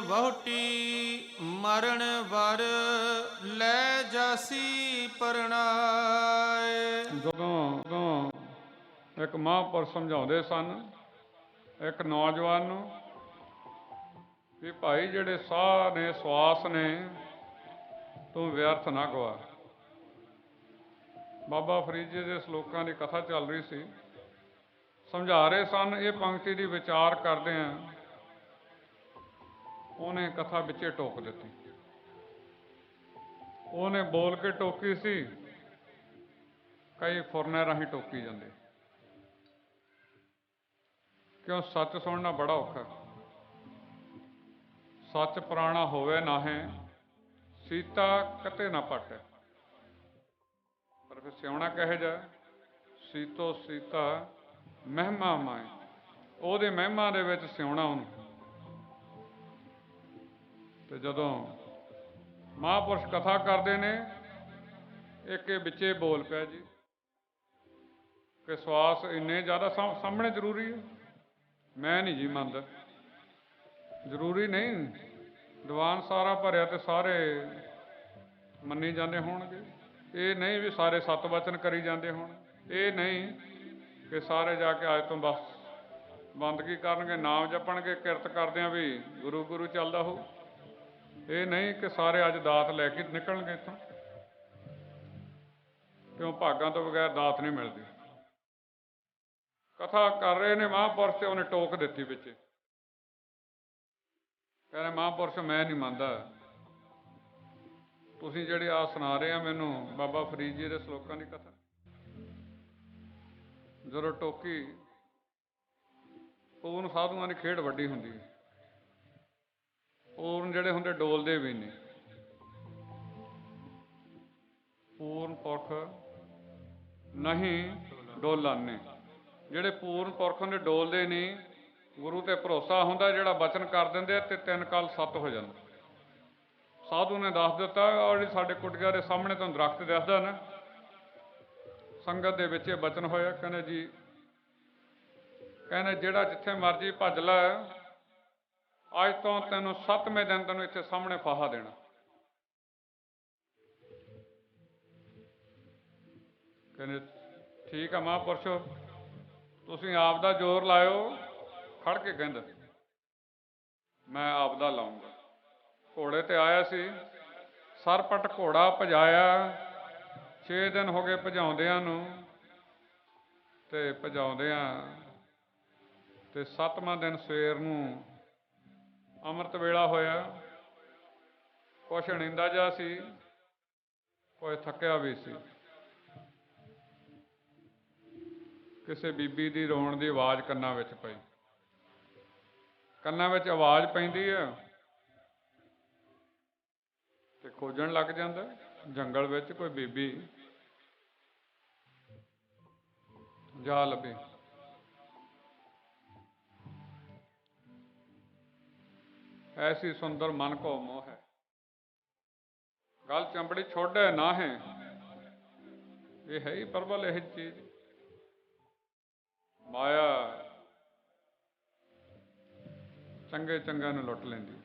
ਵਹੁਟੀ ਮਰਨ ਵਰ ਲੈ ਜਾਸੀ ਪਰਣਾਏ। ਜਦੋਂ ਜਦੋਂ ਇੱਕ ਮਹਾਂਪੁਰਸ਼ ਸਮਝਾਉਂਦੇ ਸਨ, ਇੱਕ ਨੌਜਵਾਨ ਨੂੰ ਵੀ ਭਾਈ ਜਿਹੜੇ ਸਾਹ ਨੇ, ਸਵਾਸ ਨੇ, ਤੂੰ ਵਿਅਰਥ ਨਾ ਗਵਾ ਬਾਬਾ ਫਰੀਦ ਜੀ ਦੇ ਸ਼ਲੋਕਾਂ ਦੀ ਕਥਾ ਚੱਲ ਰਹੀ ਸੀ। ਸਮਝਾ ਰਹੇ ਸਨ, ਇਹ ਪੰਕਤੀ ਦੀ ਵਿਚਾਰ ਕਰਦੇ ਆ। ਉਹਨੇ ਕਥਾ ਵਿੱਚੇ ਟੋਕ ਦਿੱਤੀ। ਉਹਨੇ ਬੋਲ ਕੇ ਟੋਕੀ ਸੀ, ਕਈ ਫੁਰਨੇ ਰਾਹੀਂ ਟੋਕੀ ਜਾਂਦੇ। ਕਿਉਂ ਸੱਚ ਸੁਣਨਾ ਬੜਾ ਔਖਾ। ਸੱਚ ਪੁਰਾਣਾ ਹੋਵੇ ਨਾ ਹੈ ਸੀਤਾ ਕਤੇ ਨਾ ਪਟੇ। ਪਰ ਫਿਰ ਸਿਉਣਾ ਕਹੇ ਜਾ ਸੀਤੋ ਸੀਤਾ ਮਹਿਮਾ ਮਾਏ। ਉਹਦੇ ਮਹਿਮਾ ਦੇ ਵਿੱਚ ਸਿਉਣਾ ਉਹਨੂੰ। ਤੇ ਜਦੋਂ ਮਹਾਂਪੁਰਸ਼ ਕਥਾ ਕਰਦੇ ਨੇ ਇੱਕ ਇਹ ਵਿੱਚੇ ਬੋਲ ਪਿਆ ਜੀ ਕਿ ਸਵਾਸ ਇੰਨੇ ਜ਼ਿਆਦਾ ਸਾਹਮ- ਸਾਹਮਣੇ ਜ਼ਰੂਰੀ ਹੈ। ਮੈਂ ਨਹੀਂ ਜੀ ਮੰਨਦਾ। ਜ਼ਰੂਰੀ ਨਹੀਂ। ਦੀਵਾਨ ਸਾਰਾ ਭਰਿਆ ਤੇ ਸਾਰੇ ਮੰਨੀ ਜਾਂਦੇ ਹੋਣਗੇ। ਇਹ ਨਹੀਂ ਵੀ ਸਾਰੇ ਸਤ ਵਚਨ ਕਰੀ ਜਾਂਦੇ ਹੋਣ। ਇਹ ਨਹੀਂ ਕਿ ਸਾਰੇ ਜਾ ਕੇ ਅੱਜ ਤੋਂ ਬਸ ਬੰਦਗੀ ਕਰਨਗੇ, ਨਾਮ ਜਪਣਗੇ, ਕਿਰਤ ਕਰਦਿਆਂ ਵੀ ਗੁਰੂ ਗੁਰੂ ਚੱਲਦਾ ਹੋ ਇਹ ਨਹੀਂ ਕਿ ਸਾਰੇ ਅੱਜ ਦਾਤ ਲੈ ਕੇ ਨਿਕਲਣਗੇ ਇੱਥੋਂ। ਕਿਉਂ ਭਾਗਾਂ ਤੋਂ ਬਗੈਰ ਦਾਤ ਨਹੀਂ ਮਿਲਦੀ। ਕਥਾ ਕਰ ਰਹੇ ਨੇ ਮਹਾਂਪੁਰਸ਼ ਤੇ ਉਹਨੇ ਟੋਕ ਦਿੱਤੀ ਵਿੱਚ। ਕਹਿੰਦੇ ਮਹਾਂਪੁਰਸ਼ ਮੈਂ ਨਹੀਂ ਮੰਨਦਾ। ਤੁਸੀਂ ਜਿਹੜੇ ਆ ਸੁਣਾ ਰਹੇ ਆ ਮੈਨੂੰ, ਬਾਬਾ ਫਰੀਦ ਜੀ ਦੇ ਸ਼ਲੋਕਾਂ ਦੀ ਕਥਾ। ਜਦੋਂ ਟੋਕੀ ਪੂਰਨ ਸਾਧੂਆਂ ਦੀ ਖੇਡ ਵੱਡੀ ਹੁੰਦੀ ਹੈ। ਪੂਰਨ ਜਿਹੜੇ ਹੁੰਦੇ ਡੋਲਦੇ ਵੀ ਨਹੀਂ। ਪੂਰਨ ਪੁਰਖ ਨਹੀਂ ਡੋਲਾਨੇ ਜਿਹੜੇ ਪੂਰਨ ਪੁਰਖ ਹੁੰਦੇ ਡੋਲਦੇ ਨਹੀਂ, ਗੁਰੂ ਤੇ ਭਰੋਸਾ ਹੁੰਦਾ ਜਿਹੜਾ ਬਚਨ ਕਰ ਦਿੰਦੇ ਆ ਤੇ ਤਿੰਨ ਕਾਲ ਸੱਤ ਹੋ ਜਾਂਦਾ। ਸਾਧੂ ਨੇ ਦੱਸ ਦਿੱਤਾ ਔਰ ਸਾਡੇ ਕੁਟੀਆਂ ਦੇ ਸਾਹਮਣੇ ਤੁਹਾਨੂੰ ਦਰਖਤ ਦਿਸਦਾ ਨਾ, ਸੰਗਤ ਦੇ ਵਿੱਚ ਇਹ ਬਚਨ ਹੋਇਆ, ਕਹਿੰਦੇ ਜੀ, ਕਹਿੰਦੇ ਜਿਹੜਾ ਜਿੱਥੇ ਮਰਜ਼ੀ ਭੱਜ ਲੈ ਅੱਜ ਤੋਂ ਤੈਨੂੰ ਸੱਤਵੇਂ ਦਿਨ ਤੈਨੂੰ ਇੱਥੇ ਸਾਹਮਣੇ ਫਾਹਾ ਦੇਣਾ। ਕਹਿੰਦੇ, ਠੀਕ ਆ ਮਹਾਂਪੁਰਸ਼ੋ, ਤੁਸੀਂ ਆਪ ਦਾ ਜ਼ੋਰ ਲਾਇਓ, ਖੜ ਕੇ ਕਹਿੰਦਾ, ਮੈਂ ਆਪ ਦਾ ਲਾਉਂਗਾ। ਘੋੜੇ ਤੇ ਆਇਆ ਸੀ, ਸਰਪਟ ਘੋੜਾ ਭਜਾਇਆ 6 ਦਿਨ ਹੋ ਗਏ ਭਜਾਉਂਦਿਆਂ ਨੂੰ, ਤੇ ਭਜਾਉਂਦਿਆਂ ਤੇ ਸੱਤਵਾਂ ਦਿਨ ਸਵੇਰ ਨੂੰ ਅੰਮ੍ਰਿਤ ਵੇਲਾ ਹੋਇਆ। ਕੁਛ ਅਣਿੰਦਾ ਜਿਹਾ ਸੀ ਕੋਈ ਥੱਕਿਆ ਵੀ ਸੀ। ਕਿਸੇ ਬੀਬੀ ਦੀ ਰੋਣ ਦੀ ਆਵਾਜ਼ ਕੰਨਾਂ ਵਿੱਚ ਪਈ। ਕੰਨਾਂ ਵਿੱਚ ਆਵਾਜ਼ ਪੈਂਦੀ ਹੈ ਤੇ ਖੋਜਣ ਲੱਗ ਜਾਂਦਾ। ਜੰਗਲ ਵਿੱਚ ਕੋਈ ਬੀਬੀ ਜਾ ਲੱਭੀ। ਐਸੀ ਸੁੰਦਰ ਮਨ ਕੋ ਮੋਹ ਹੈ। ਗਲ ਚੰਬੜੀ ਛੋੜੇ ਨਾ ਹੈ ਇਹ ਹੈ ਹੀ ਪਰਬਲ ਇਹ ਚੀਜ਼। ਮਾਇਆ ਚੰਗੇ ਚੰਗਿਆਂ ਨੂੰ ਲੁੱਟ ਲੈਂਦੀ।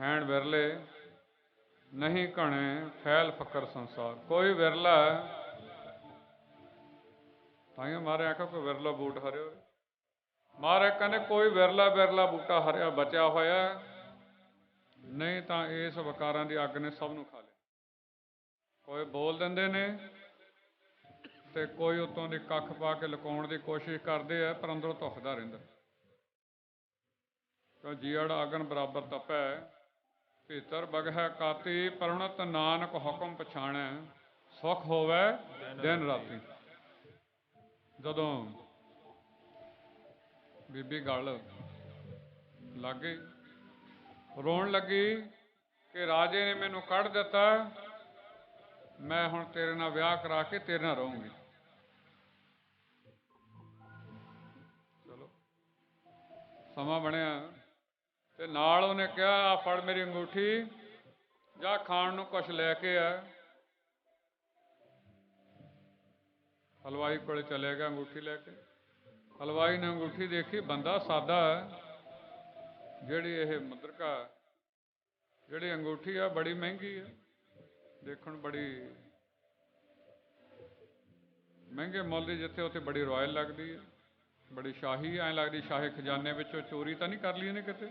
ਹੈਣ ਵਿਰਲੇ, ਨਹੀਂ ਘਣੇ ਫੈਲ ਫਕਰ ਸੰਸਾਰ। ਕੋਈ ਵਿਰਲਾ ਤਾਈਓ ਮਾਰੇ ਆਖੋ ਕੋਈ ਵਿਰਲਾ ਬੂਟ ਹਰਿਓ। ਮਾਰੇ ਕਹਿੰਦੇ, ਕੋਈ ਵਿਰਲਾ ਵਿਰਲਾ ਬੂਟਾ ਹਰਿਆ ਬਚਿਆ ਹੋਇਆ ਨਹੀਂ ਤਾਂ ਇਸ ਵਕਾਰਾਂ ਦੀ ਅੱਗ ਨੇ ਸਭ ਨੂੰ ਖਾ ਲਿਆ। ਕੋਈ ਬੋਲ ਦਿੰਦੇ ਨੇ ਤੇ ਕੋਈ ਉਤੋਂ ਦੀ ਕੱਖ ਪਾ ਕੇ ਲੁਕਾਉਣ ਦੀ ਕੋਸ਼ਿਸ਼ ਕਰਦੇ ਆ, ਪਰ ਅੰਦਰੋਂ ਧੁਖਦਾ ਰਹਿੰਦਾ। ਕਿਉਂ ਜੀੜ ਆਗਨ ਬਰਾਬਰ ਤਪੈ, ਭੀਤਰ ਬਗਹਿ ਕਾਤੀ ਪਰਣਤ ਨਾਨਕ ਹੁਕਮ ਪਛਾਣੈ, ਸੁਖ ਹੋਵੇ ਦਿਨ ਰਾਤੀ। ਜਦੋਂ ਬੀਬੀ ਗੱਲ। ਲੱਗ। ਗਈ ਰੋਣ ਲੱਗੀ ਕਿ ਰਾਜੇ ਨੇ ਮੈਨੂੰ ਕੱਢ ਦਿੱਤਾ। ਮੈਂ ਹੁਣ ਤੇਰੇ ਨਾਲ ਵਿਆਹ ਕਰਾ ਕੇ ਤੇਰੇ ਨਾਲ ਰਹੂੰਗੀ। ਚਲੋ। ਸਮਾਂ ਬਣਿਆ। ਤੇ ਨਾਲ ਉਹਨੇ ਕਿਹਾ, ਆ ਫੜ ਮੇਰੀ ਅੰਗੂਠੀ। ਜਾ ਖਾਣ ਨੂੰ ਕੁਛ ਲੈ ਕੇ ਆ। ਹਲਵਾਈ ਕੋਲੇ ਚਲੇ ਗਿਆ ਅੰਗੂਠੀ ਲੈ ਕੇ। ਹਲਵਾਈ ਨੇ ਅੰਗੂਠੀ ਦੇਖੀ, ਬੰਦਾ ਸਾਦਾ ਹੈ। ਜਿਹੜੀ ਇਹ ਮੁਦਰਕਾ ਜਿਹੜੀ ਅੰਗੂਠੀ ਆ, ਬੜੀ ਮਹਿੰਗੀ ਹੈ ਦੇਖਣ ਬੜੀ ਮਹਿੰਗੇ ਮੁੱਲ ਦੀ ਜਿੱਥੇ ਉੱਥੇ ਬੜੀ ਰਾਇਲ ਲੱਗਦੀ ਹੈ ਬੜੀ ਸ਼ਾਹੀ ਐ ਲੱਗਦੀ, ਸ਼ਾਹੀ ਖਜ਼ਾਨੇ ਵਿੱਚੋਂ ਚੋਰੀ ਤਾਂ ਨਹੀਂ ਕਰ ਲਈ ਇਹਨੇ ਕਿਤੇ।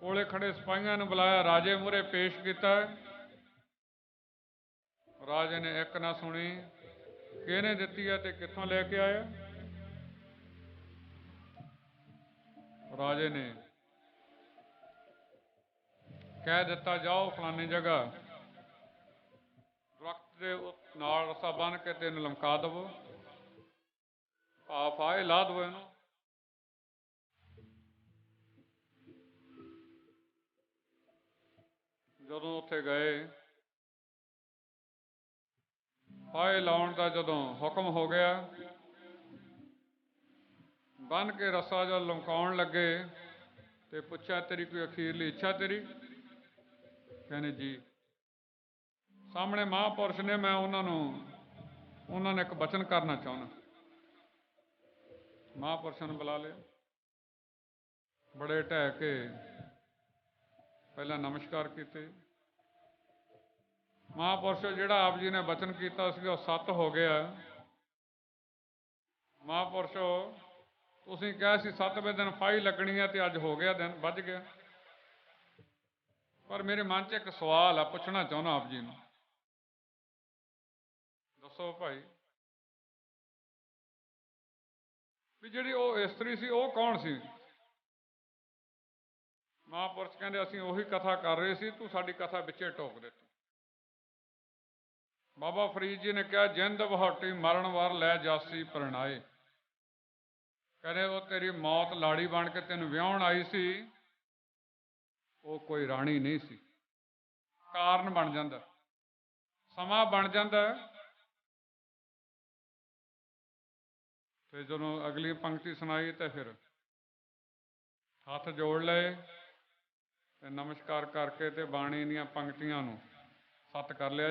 ਕੋਲੇ ਖੜੇ ਸਿਪਾਹੀਆਂ ਨੂੰ ਬੁਲਾਇਆ, ਰਾਜੇ ਮੂਹਰੇ ਪੇਸ਼ ਕੀਤਾ। ਰਾਜੇ ਨੇ ਇੱਕ ਨਾ ਸੁਣੀ, ਕਿਹਨੇ ਦਿੱਤੀ ਹੈ ਤੇ ਕਿੱਥੋਂ ਲੈ ਕੇ ਆਇਆ? ਰਾਜੇ ਨੇ ਕਹਿ ਦਿੱਤਾ, ਜਾਓ ਫਲਾਨੀ ਜਗ੍ਹਾ। ਦਰਖਤ ਦੇ ਨਾਲ ਰਸਾ ਬੰਨ ਕੇ ਤੇ ਲਮਕਾ ਦੇਵੋ। ਆਪ ਆਏ, ਲਾ ਦਵੋ ਇਹਨੂੰ। ਜਦੋਂ ਉੱਥੇ ਗਏ ਫਾਇ ਲਾਉਣ ਦਾ ਜਦੋਂ ਹੁਕਮ ਹੋ ਗਿਆ ਬੰਨ ਕੇ ਰੱਸਾ ਜਦ ਲਮਕਾਉਣ ਲੱਗੇ ਤੇ ਪੁੱਛਿਆ, ਤੇਰੀ ਕੋਈ ਅਖੀਰਲੀ ਇੱਛਾ ਤੇਰੀ? ਕਹਿੰਦੇ, ਜੀ। ਸਾਹਮਣੇ ਮਹਾਂਪੁਰਸ਼ ਨੇ, ਮੈਂ ਉਹਨਾਂ ਨੂੰ, ਉਹਨਾਂ ਨੇ ਇੱਕ ਬਚਨ ਕਰਨਾ ਚਾਹੁੰਦਾ। ਮਹਾਂਪੁਰਸ਼ਾਂ ਨੂੰ ਬੁਲਾ ਲਿਆ। ਬੜੇ ਢਹਿ ਕੇ ਪਹਿਲਾਂ ਨਮਸਕਾਰ ਕੀਤੇ। ਮਹਾਂਪੁਰਸ਼ ਜਿਹੜਾ ਆਪ ਜੀ ਨੇ ਬਚਨ ਕੀਤਾ ਸੀ, ਉਹ ਸੱਤ ਹੋ ਗਿਆ। ਮਹਾਂਪੁਰਸ਼ੋ ਤੁਸੀਂ ਕਿਹਾ ਸੀ ਸੱਤਵੇਂ ਦਿਨ ਫਾਈ ਲੱਗਣੀ ਹੈ ਤੇ ਅੱਜ ਹੋ ਗਿਆ ਦਿਨ, ਵੱਜ ਗਿਆ। ਪਰ ਮੇਰੇ ਮਨ 'ਚ ਇੱਕ ਸਵਾਲ ਆ, ਪੁੱਛਣਾ ਚਾਹੁੰਦਾ ਆਪ ਜੀ ਨੂੰ। ਦੱਸੋ ਭਾਈ। ਵੀ ਜਿਹੜੀ ਉਹ ਇਸਤਰੀ ਸੀ, ਉਹ ਕੌਣ ਸੀ? ਮਹਾਂਪੁਰਸ਼ ਕਹਿੰਦੇ, ਅਸੀਂ ਉਹੀ ਕਥਾ ਕਰ ਰਹੇ ਸੀ, ਤੂੰ ਸਾਡੀ ਕਥਾ ਵਿੱਚੇ ਟੋਕ ਦਿੱਤੀ ਬਾਬਾ ਫਰੀਦ ਜੀ ਨੇ ਕਿਹਾ, ਜਿੰਦ ਬਹਾਟੀ ਮਰਨ ਵਾਰ ਲੈ ਜਾਸੀ ਪਰਣਾਏ। ਕਹਿੰਦੇ ਉਹ ਤੇਰੀ ਮੌਤ ਲਾੜੀ ਬਣ ਕੇ ਤੈਨੂੰ ਵਿਆਹਣ ਆਈ ਸੀ। ਉਹ ਕੋਈ ਰਾਣੀ ਨਹੀਂ ਸੀ। ਕਾਰਨ ਬਣ ਜਾਂਦਾ। ਸਮਾਂ ਬਣ ਜਾਂਦਾ। ਤੇ ਜਦੋਂ ਅਗਲੀ ਪੰਕਤੀ ਸੁਣਾਈ ਤਾਂ ਫਿਰ ਹੱਥ ਜੋੜ ਲਏ ਤੇ ਨਮਸਕਾਰ ਕਰਕੇ ਤੇ ਬਾਣੀ ਦੀਆਂ ਪੰਕਤੀਆਂ ਨੂੰ ਸੱਤ ਕਰ ਲਿਆ।